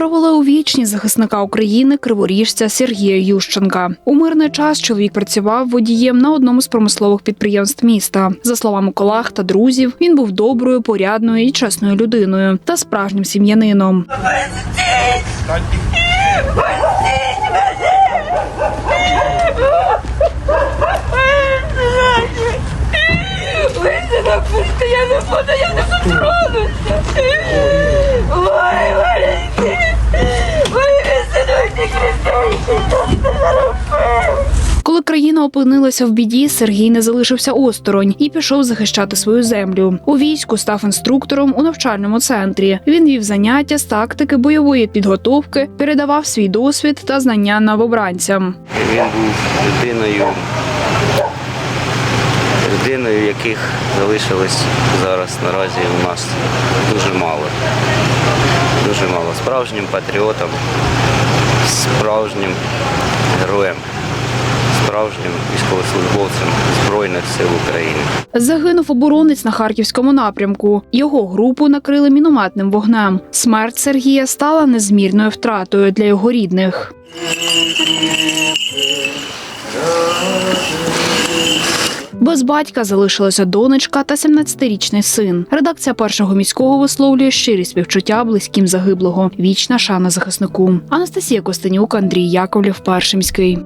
провели у вічність захисника України криворіжця Сергія Ющенка. У мирний час чоловік працював водієм на одному з промислових підприємств міста. За словами колег та друзів, він був доброю, порядною і чесною людиною та справжнім сім'янином. Я не буду, я не. Ой, Коли країна опинилася в біді, Сергій не залишився осторонь і пішов захищати свою землю. У війську став інструктором у навчальному центрі. Він вів заняття з тактики бойової підготовки, передавав свій досвід та знання новобранцям. Він був людиною, людиною, яких залишилось зараз наразі у нас дуже мало. Дуже мало. Справжнім патріотом, справжнім героєм, справжнім військовослужбовцем Збройних сил України. Загинув оборонець на харківському напрямку. Його групу накрили мінометним вогнем. Смерть Сергія стала незмірною втратою для його рідних. Без батька залишилася донечка та 17-річний син. Редакція першого міського висловлює щирі співчуття близьким загиблого. Вічна шана захиснику. Анастасія Костенюк, Андрій Яковлів, перший міський.